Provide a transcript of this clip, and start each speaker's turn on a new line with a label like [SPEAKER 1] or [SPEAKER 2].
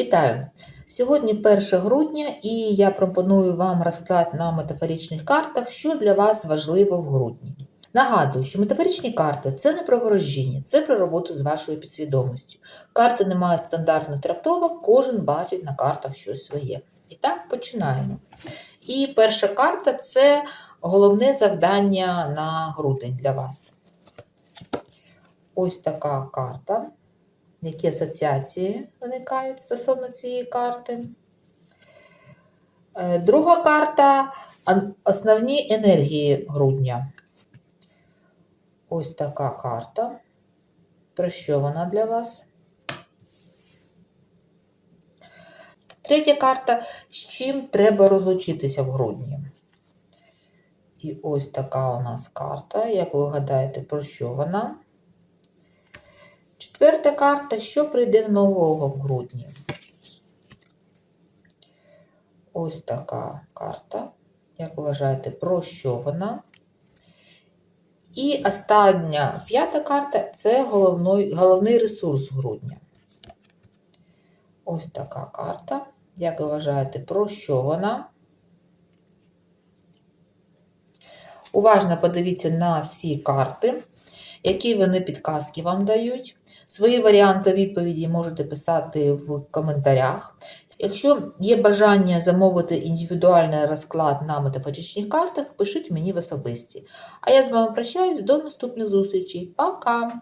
[SPEAKER 1] Вітаю! Сьогодні 1 грудня і я пропоную вам розклад на метафоричних картах, що для вас важливо в грудні. Нагадую, що метафоричні карти це не про ворожіння, це про роботу з вашою підсвідомістю. Карти не мають стандартних трактовок, кожен бачить на картах щось своє. І так, починаємо. І перша карта це головне завдання на грудень для вас. Ось така карта які асоціації виникають стосовно цієї карти. Е, Друга карта основні енергії грудня. Ось така карта. Про що вона для вас? Третя карта. З чим треба розлучитися в грудні? І ось така у нас карта. Як ви гадаєте, про що вона? Четверта карта, що прийде нового в грудні. Ось така карта. Як вважаєте, про що вона? І остання п'ята карта це головний, головний ресурс грудня. Ось така карта. Як ви вважаєте, про що вона? Уважно подивіться на всі карти, які вони підказки вам дають. Свої варіанти відповіді можете писати в коментарях. Якщо є бажання замовити індивідуальний розклад на метафоричних картах, пишіть мені в особисті. А я з вами прощаюсь до наступних зустрічей. Пока!